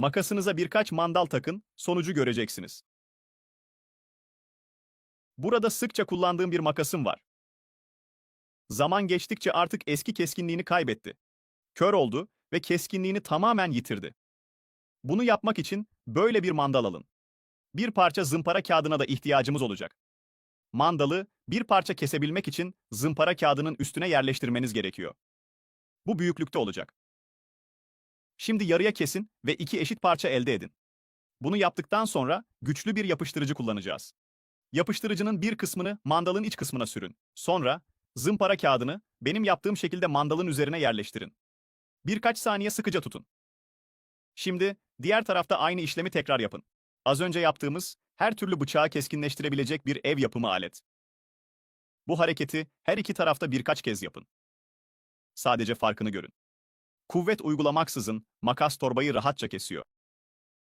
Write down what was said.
Makasınıza birkaç mandal takın, sonucu göreceksiniz. Burada sıkça kullandığım bir makasım var. Zaman geçtikçe artık eski keskinliğini kaybetti. Kör oldu ve keskinliğini tamamen yitirdi. Bunu yapmak için böyle bir mandal alın. Bir parça zımpara kağıdına da ihtiyacımız olacak. Mandalı bir parça kesebilmek için zımpara kağıdının üstüne yerleştirmeniz gerekiyor. Bu büyüklükte olacak. Şimdi yarıya kesin ve iki eşit parça elde edin. Bunu yaptıktan sonra güçlü bir yapıştırıcı kullanacağız. Yapıştırıcının bir kısmını mandalın iç kısmına sürün. Sonra zımpara kağıdını benim yaptığım şekilde mandalın üzerine yerleştirin. Birkaç saniye sıkıca tutun. Şimdi diğer tarafta aynı işlemi tekrar yapın. Az önce yaptığımız her türlü bıçağı keskinleştirebilecek bir ev yapımı alet. Bu hareketi her iki tarafta birkaç kez yapın. Sadece farkını görün. Kuvvet uygulamaksızın makas torbayı rahatça kesiyor.